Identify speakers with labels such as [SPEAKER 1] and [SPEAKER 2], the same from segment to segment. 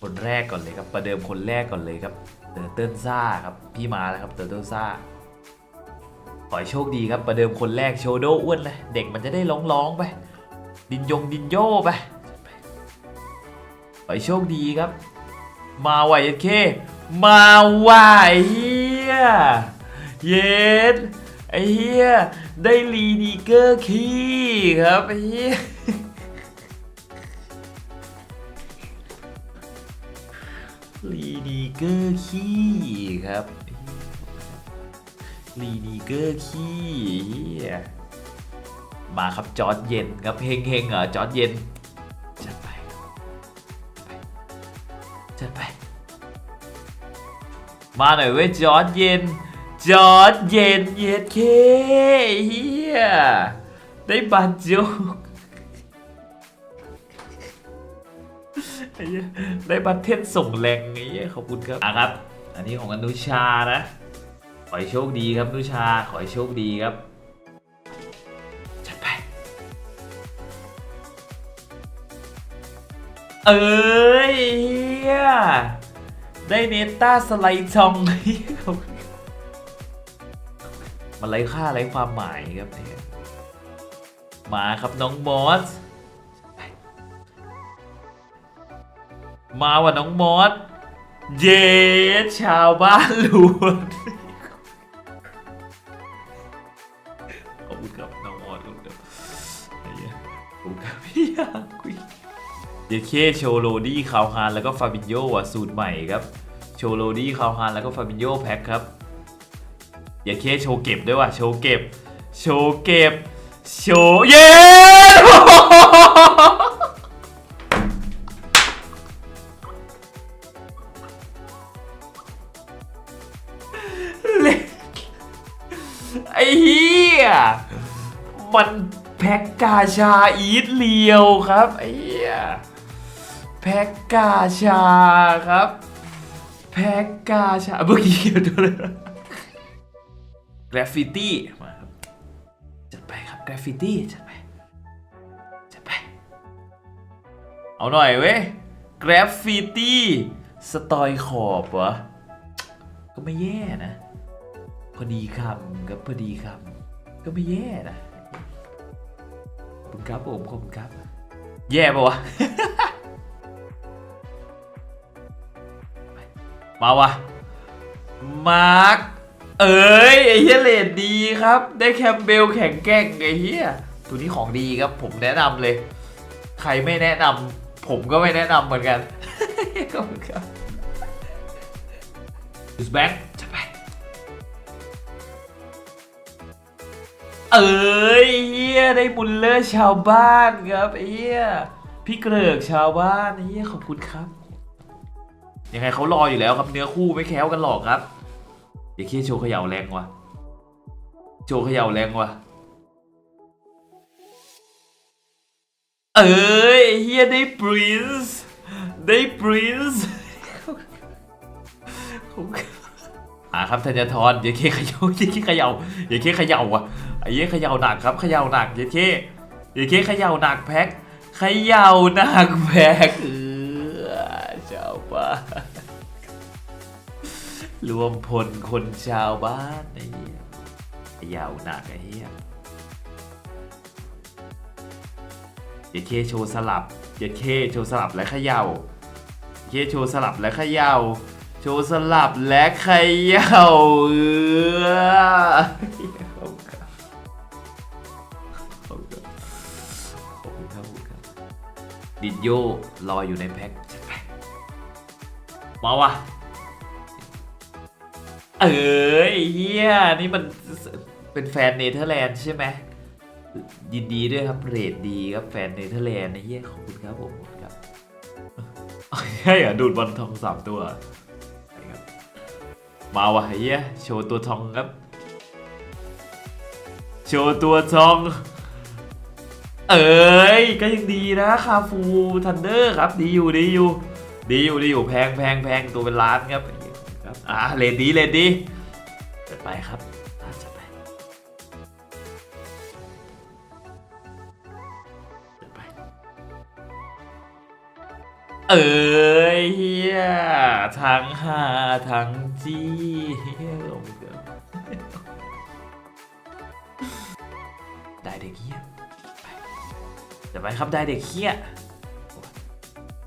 [SPEAKER 1] คนแรกก่อนเลยครับ ประเดิมคนแรกก่อนเลยครับ เตอร์เติ้ลซ่าครับ พี่มาแล้วครับเตอร์เติ้ลซ่า ขอให้โชคดีครับประเดิมคนแรกโชโดอ้วนเลยเด็กมันจะได้ร้องๆไป ดินยงดินโยไปขอให้โชคดีครับ มาไหวเย็ดเค มาไหวเฮียเย็ดไอเฮียได้ลีดีเกอร์คีครับไอเฮีย เกอร์คีครับลีดีเกอร์คีเฮียมาครับจอร์ดเย็นครับเฮงเฮงเหรอจอร์ดเย็นจัดไปจัดไป มาหน่อยเว้ยจอร์ดเย็นจอร์ดเย็นเย็ดเคเฮียได้บาดจุกไอ้เหี้ย ได้บัตรเทนส่งแรงไอ้เหี้ยขอบคุณครับอะครับ อันนี้ของอนุชานะ ขอให้โชคดีครับอนุชา ขอให้โชคดีครับจัดไป เอ้ยเฮียได้เนต้าสไลด์จองมันไร้ค่าไร้ความหมายครับเนี่ยมาครับน้องมอส มาว่ะน้องมอส เย้ชาวบ้านล้วนขอบคุณครับน้องมอสขอบคุณครับไอ้เหี้ยขอบคุณครับพี่ยาคุยเยเคโชโรดี้คาวฮานแล้วก็ฟาบินโยอะสูตรใหม่ครับ โชโรดี้คาวฮานแล้วก็ฟาบินโยแพ็คครับเยเคโชเก็บด้วยว่ะโชเก็บ โชเก็บ โชเย้ ไอ้เหี้ยมันแพ็กกาชาอีทเลียวครับไอ้เหี้ยแพ็กกาชาครับ แพ็กกาชาเมื่อกี้เกี่ยวด้วยกราฟฟิตี้มาครับจัดไปครับกราฟฟิตี้จัดไปจัดไป เอาหน่อยเว้ยกราฟฟิตี้สตอยขอบวะก็ไม่แย่นะ อดีคำครับพอดีคำก็ไม่แย่นะคุณครับผมขอบคุณครับ แย่ปะวะ มาวะ มาร์คเอ้ยไอ้เฮียเลดดีครับ ได้แคมเบลแข็งแกร่งไอ้เฮียตัวนี้ของดีครับ ผมแนะนำเลย ใครไม่แนะนำผมก็ไม่แนะนำเหมือนกันขอบคุณครับดูสแบ็ เอ้ยเฮียได้บุญเลอร์ชาวบ้านครับเฮียพี่เกลือกชาวบ้านเฮียขอบคุณครับยังไงเขารออยู่แล้วครับเนื้อคู่ไม่แค้วกันหรอกครับอย่าคิดโชว์เขย่าแรงว่ะโชว์เขย่าแรงว่ะเอ้ยเฮียได้ปรินซ์ได้ปรินซ์ อ่าครับธัญทรอย่าเคเขย่าอย่าเคเขย่าอย่าเคเขย่าอะไอ้เหี้ยเขย่าหนักครับเขย่าหนักอย่าเคอย่าเคเขย่าหนักแพ็คเขย่าหนักแพ็คเออชาวบ้านรวมพลคนชาวบ้านไอ้เหี้ยเขย่าหนักไอ้เหี้ยอย่าเคโชว์สลับอย่าเคโชว์สลับและเขย่าอย่าเคโชว์สลับและเขย่า โชว์สลับและเขย่าเออขอบคุณครับขอบคุณครับขอบคุณครับขอบคุณครับดิดโยรออยู่ในแพ็คจัดไปมาวะเอ้ยเฮียนี่มันเป็นแฟนเนเธอร์แลนด์ใช่ไหมยินดีด้วยครับเรทดีครับแฟนเนเธอร์แลนด์นะเฮียขอบคุณครับผมขอบคุณครับใช่เหรอดูดบอลทองสามตัวไปครับ มาวะเฮียโชว์ตัวทองครับ โชว์ตัวทอง เอ้ยก็ยังดีนะคาฟูทันเดอร์ครับดีอยู่ดีอยู่ ดีอยู่ดีอยู่แพงแพงแพงตัวเป็นล้านครับครับอ่าเลนดีเลนดีจัดไปครับจัดไปจัดไป เอ้ยเฮียทั้งหาทั้ง จีเหี้ยโอ้ my god ได้เด็กเฮียจะไปครับได้เด็กเฮีย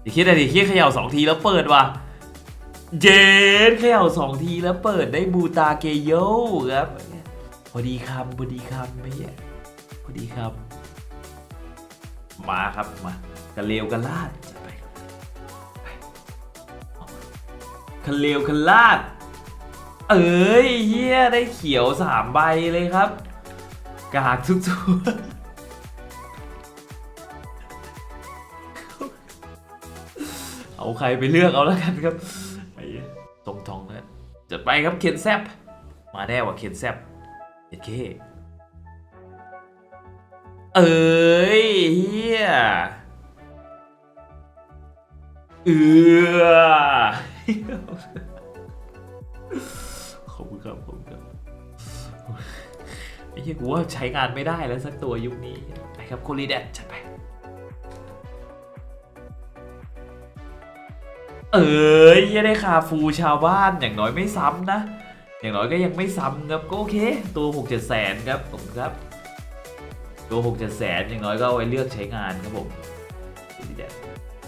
[SPEAKER 1] เด็กเฮียได้เด็กเฮียเขย่าสองทีแล้วเปิดว่ะเจนเขย่าสองทีแล้วเปิดได้บูตาเกโยครับพอดีคำพอดีคำไม่ใช่พอดีคำมาครับมากันเลวกันลาดจัดไปคันเลวกันลาด เอ้ยเฮียได้เขียวสามใบเลยครับ กากทุกตัวเอาใครไปเลือกเอาแล้วกันครับไอ้ตรงทองนะจัดไปครับเคนแซบมาแน่ว่าเคนแซบเอ็ดเคเอ้ยเฮียเอือ เหี้ยกูว่าใช้งานไม่ได้แล้วสักตัวยุคนี้ไปครับโคลีแดดจัดไป เอ้ยเหี้ยได้คาฟูชาวบ้านอย่างน้อยไม่ซ้ำนะ อย่างน้อยก็ยังไม่ซ้ำครับก็โอเค ตัว6 7แสนครับผมครับ ตัว6 7แสนอย่างน้อยก็เอาไว้เลือกใช้งานครับผมโคลีแดด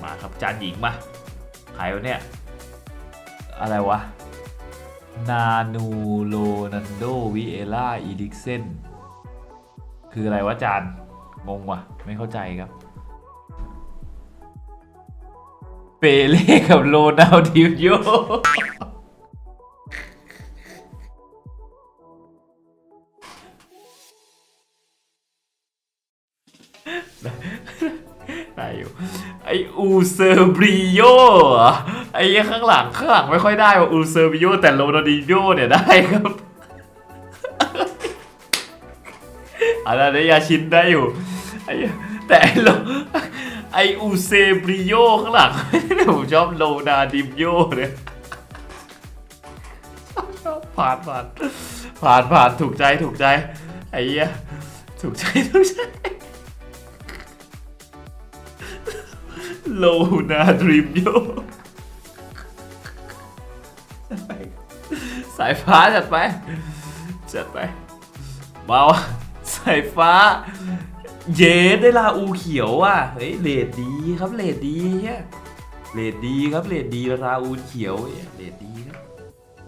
[SPEAKER 1] มาครับจานหญิงมาใครวะเนี่ย อะไรวะ นานูโรนันโดวิเอล่าอีดิกเซนคืออะไรวะจานงงว่ะ ไม่เข้าใจครับ เปเล่กับโรนัลดิโย ไออูเซอร์บริโยไอข้างหลังข้างหลังไม่ค่อยได้ว่าอูเซอร์บริโยแต่โรนัลดิโยเนี่ยได้ครับอันนั้นยาชินได้อยู่ไอแต่ไอโลไออูเซบริโยข้างหลังผมชอบโรนาดิโยเนี่ยผ่านผ่านผ่านผ่านถูกใจถูกใจไอ้เหี้ยถูกใจถูกใจ โลนาดรีมโยสายฟ้าจัดไป จัดไปมาสายฟ้า เยสได้ลาอูเขียวอะ เฮ้ยเลดดีครับเลดดีเฮียเลดดีครับเลดดีลาอูเขียวเลดดีครับ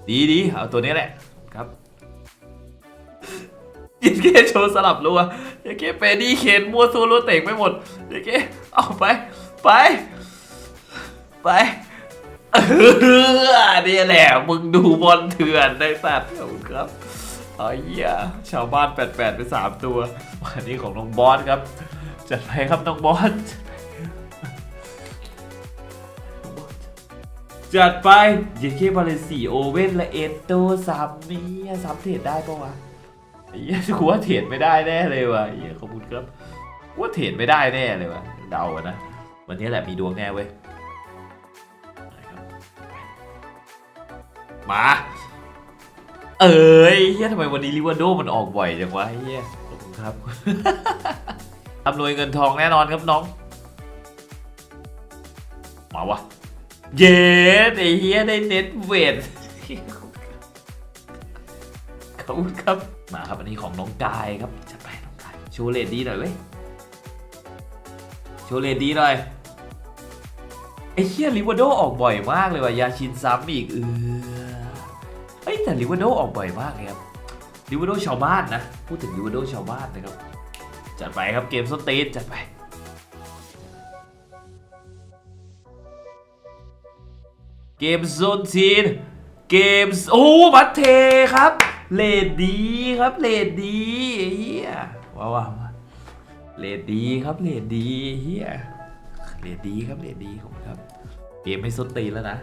[SPEAKER 1] ดีดีเอาตัวนี้แหละครับยินเกโชว์สลับรัวยินเกเปดี้เคนมัวซัวรัวเต่งไม่หมดยินเกเอาไป ไป ไปเออนี่แหละ มึงดูบอลเถื่อนได้สัตว์ขอบคุณครับเอ้ยเหี้ยชาวบ้าน88ไปสามตัววันนี้ของน้องบอสครับ จัดไปครับน้องบอส จัดไปเยเคบาเลนสีโอเว่นและเอตโตซัมเนี่ยซัมเทรดได้ปะวะไอ้เหี้ยกูว่าเทรดไม่ได้แน่เลยวะไอ้เหี้ยขอบคุณครับว่าเทรดไม่ได้แน่เลยวะเดาอะนะ วันนี้แหละมีดวงแน่เว้ยมา เอ้ยเฮียทำไมวันนี้ลิเวอร์โดมันออกบ่อยจังวะเฮียขอบคุณครับอำนวยเงินทองแน่นอนครับน้อง มาวะ เย้ไอเฮียได้เน็ตเวทขอบคุณครับ มาครับอันนี้ของน้องกายครับจัดไปน้องกาย โชว์เลดดีหน่อยเว้ย โชว์เลดดีหน่อย ไอ้เฮียลิเวอร์โดออกบ่อยมากเลยว่ะยาชินซ้ำอีกเออเอ้ยแต่ลิเวอร์โดออกบ่อยมากเลยครับลิเวอร์โดชาวบ้านนะ พูดถึงลิเวอร์โดชาวบ้านนะครับ จัดไปครับเกมสนตีนจัดไปเกมโซนทีนเกมโอ้บัตเทครับเลดดีครับเลดดีเฮียว้าวว้าวเลดดีครับเลดดีเฮีย เลดดีครับเลดดีของครับ เกมไม่สตีแล้วนะ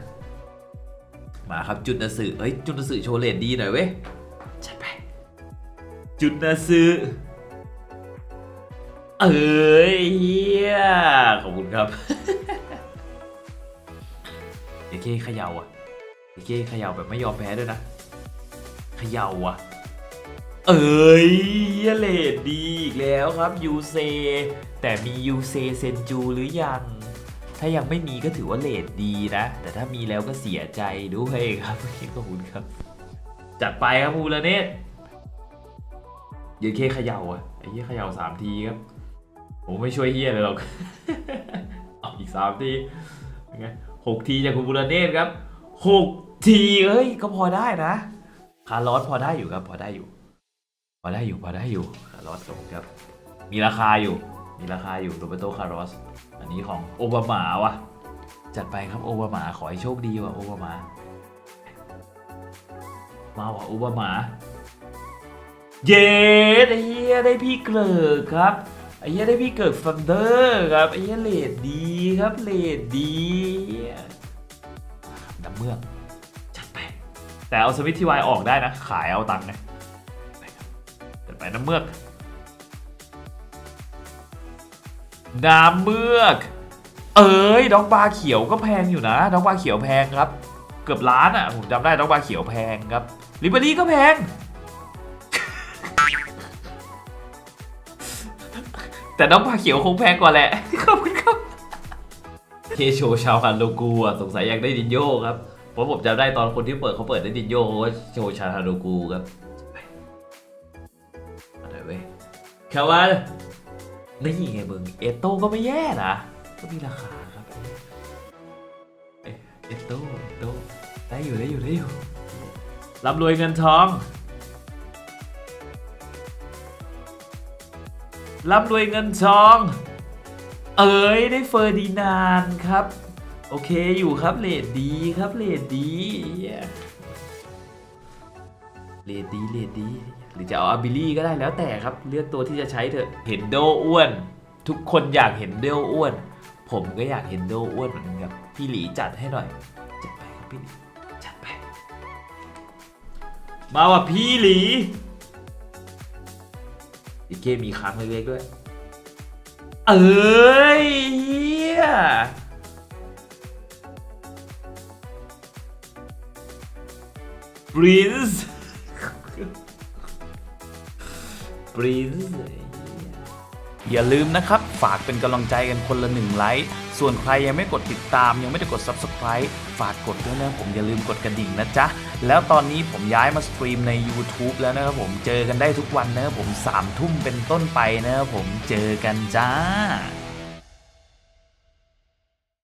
[SPEAKER 1] มาครับจุดนาสึเฮ้ยจุดนาสึโชว์เลดดีหน่อยเว้ยจัดไป จุดนาสึเอ้ยเฮียขอบคุณครับเดี๋ยวเคเขย่าอะเดี๋ยวเคเขย่าแบบไม่ยอมแพ้ด้วยนะเขย่าอะ เอ้ยเยเลดดีอีกแล้วครับยูเซแต่มียูเซเซนจูหรือยัง ถ้ายังไม่มีก็ถือว่าเลดดีนะ แต่ถ้ามีแล้วก็เสียใจด้วยครับขอบคุณครับ จัดไปครับภูละเนตยืนเคเขย่าอะไอ้เหี้ยเขย่าสามทีครับผมไม่ช่วยเฮียเลยหรอกเอาอีกสามทีไงหกทีจากคุณบุรเนตครับหกทีเฮ้ยก็พอได้นะคาร์ลอสพอได้อยู่ครับพอได้อยู่ พอได้อยู่พอได้อยู่คาร์ลอสครับผมครับ มีราคาอยู่ มีราคาอยู่โรเบโตคาร์ลอส อันนี้ของโอบามาวะจัดไปครับโอบามาขอให้โชคดีว่ะโอบามา มาว่ะโอบามา เย้ไอ้เหี้ยได้พี่เกิดครับไอ้เหี้ยได้พี่เกิดฟันเดอร์ครับไอ้เหี้ยเลดดีครับเลดดีน้ำเมืองจัดไปแต่เอาสวิตทีวายออกได้นะ ขายเอาตังค์นะ ไปน้ำเมือก น้ำเมือก เอ้ยด็อกบาร์เขียวก็แพงอยู่นะด็อกบาร์เขียวแพงครับ เกือบล้านอะผมจำได้ด็อกบาร์เขียวแพงครับลิเบอรี่ก็แพง แต่น้องปลาเขียวคงแพงกว่าแหละขอบคุณครับเคโชชาวฮันโลกูอะสงสัยอยากได้ดินโยครับเพราะผมจำได้ตอนคนที่เปิดเขาเปิดได้ดินโยเขาโชว์ชาฮันโลกูครับ คาวันนี่ไงมึง เอโต้ก็ไม่แย่นะ ก็มีราคาครับเอเอโต้เอโต้ได้อยู่ได้อยู่ได้อยู่ร่ำรวยเงินทองร่ำรวยเงินทอง เอ้ยได้เฟอร์ดินานครับ โอเคอยู่ครับเลดดีครับเลดดีเลดดีเลดดี หรือจะเอาอาบิลี่ก็ได้แล้วแต่ครับ เลือกตัวที่จะใช้เถอะเห็นโดอ้วน ทุกคนอยากเห็นโดอ้วน ผมก็อยากเห็นโดอ้วนเหมือนกันครับพี่หลีจัดให้หน่อยจัดไปครับพี่หลีจัดไป มาว่ะพี่หลีอีกเกมมีค้างเล็กๆด้วย เอ้ยเฮียปรินซ์ ปริน
[SPEAKER 2] อย่าลืมนะครับ ฝากเป็นกำลังใจกันคนละหนึ่งไลค์ ส่วนใครยังไม่กดติดตาม ยังไม่ได้กด Subscribe ฝากกดด้วยนะผมอย่าลืมกดกระดิ่งนะจ๊ะ แล้วตอนนี้ผมย้ายมาสตรีมใน YouTube แล้วนะครับผมเจอกันได้ทุกวันนะครับผม3ทุ่มเป็นต้นไปนะครับผมเจอกันจ้า